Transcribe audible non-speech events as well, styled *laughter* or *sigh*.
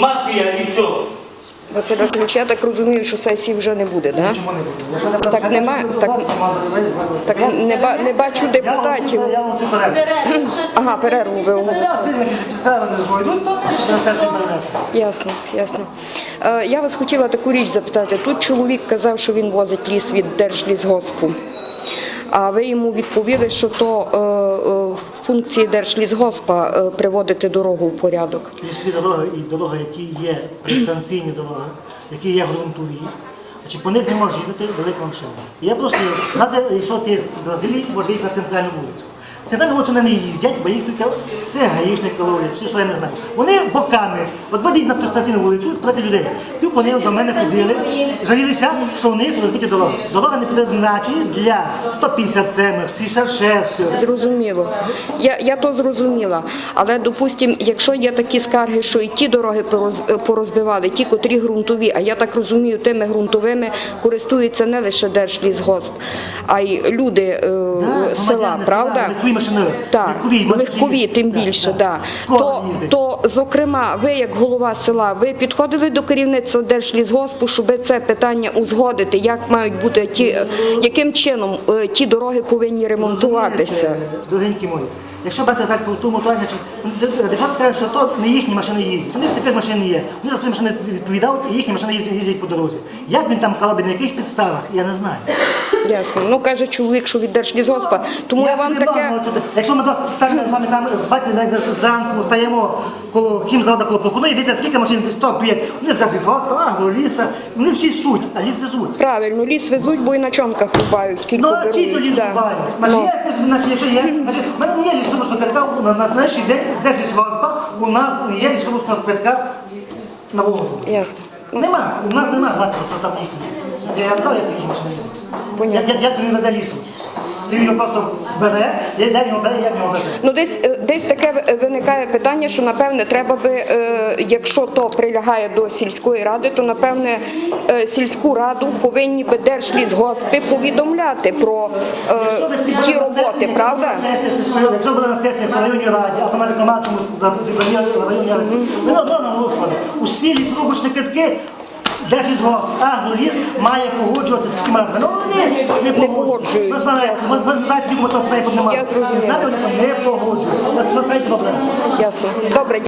Мафія і все. Василь Васильович, я так розумію, що сесії вже не буде, так? Чому не буде? Не буде, Так нема- буде так- команда, ви- ви- Так ви- не, ба- не бачу Я депутатів. Я вам все передаю. *clears throat* Ага, перерву ви оголосили. Зараз справи не згойдуть, то на сесію перенесемо. Ясно, ясно. Е, я вас хотіла таку річ запитати. Тут чоловік казав, що він возить ліс від Держлісгоспу. А ви йому відповіли, що то е, е, функції Держлісгоспа е, приводити дорогу в порядок. Лісові дороги і дороги, які є пристанційні дороги, які є ґрунтові, значить, по них не можеш їздити велика машина. Я є, якщо ти в Бразилії, можеш їхати на центральну вулицю. Центральну вулицю вони не їздять, бо їх тільки все гаїшники ловлять, чи що я не знаю. Вони боками, от ведіть на дистанційну вулицю, спитати людей. Тільки вони до мене ходили, жалілися, що у них розбиті дороги. Дороги не предназначені для 157-х, 66-х. Зрозуміло. Я, я то зрозуміла. Але, допустим, якщо є такі скарги, що і ті дороги пороз- порозбивали, ті, котрі ґрунтові, а я так розумію, тими ґрунтовими користуються не лише Держлісгосп, а й люди е, Да, села, правда? Машини, Так, легкові, легкові, тим більше, да. да. так. То, то, зокрема, ви як голова села, ви підходили до керівництва Держлісгоспу, щоб це питання узгодити, як мають бути ті, е, яким чином е, ті дороги повинні ремонтуватися? Розумієте, Дорогенькі мої, якщо брати так по тому значить, держава скаже, що то не їхні машини їздять. У них тепер машини є. Вони за свої машини відповідають, і їхні машини їздять, по дорозі. Як він там калабі, на яких підставах, я не знаю. Ясно. Ну каже чоловік, що від Держлісгоспа. Тому я вам таке. Якщо ми ставимо з вами там з зранку, стаємо коло хімзавода, коло плохуну, і видите, скільки машин десь то б'є. Вони з Газгоспа, агро, ліса, вони всі суть, а ліс везуть. Правильно, ліс везуть, бо і на чонках рубають, Ну, а чий то ліс Да. рубають? Ну, якщо є, в мене не є лісового квитка на, на нашій день з Держлісгоспа, у нас не є лісового квитка на Волгу. Ясно. Нема, у нас нема бачу, що там їхні. Я знаю, як машини їздять. Понятно. Як, як, він везе лісу? Це він просто бере, я де його бере, як його везе. Ну, десь, е, десь таке виникає питання, що напевне треба би, е, якщо то прилягає до сільської ради, то напевне е, сільську раду повинні би держлісгоспи повідомляти про е, ті роботи, сесії, правда? На сесіях сільської ради, якщо були на сесіях в районній раді, а на виконавчому зібранні районній раді, ми не одно наголошували. Усі лісорубочні квитки Держлісгосп, агроліс має погоджувати з сільськими радами. Ну вони не погоджують. Ми знаємо, ми знаємо, ми то треба немає. І знаєте, вони не погоджують. От це проблема. Ясно. Добре.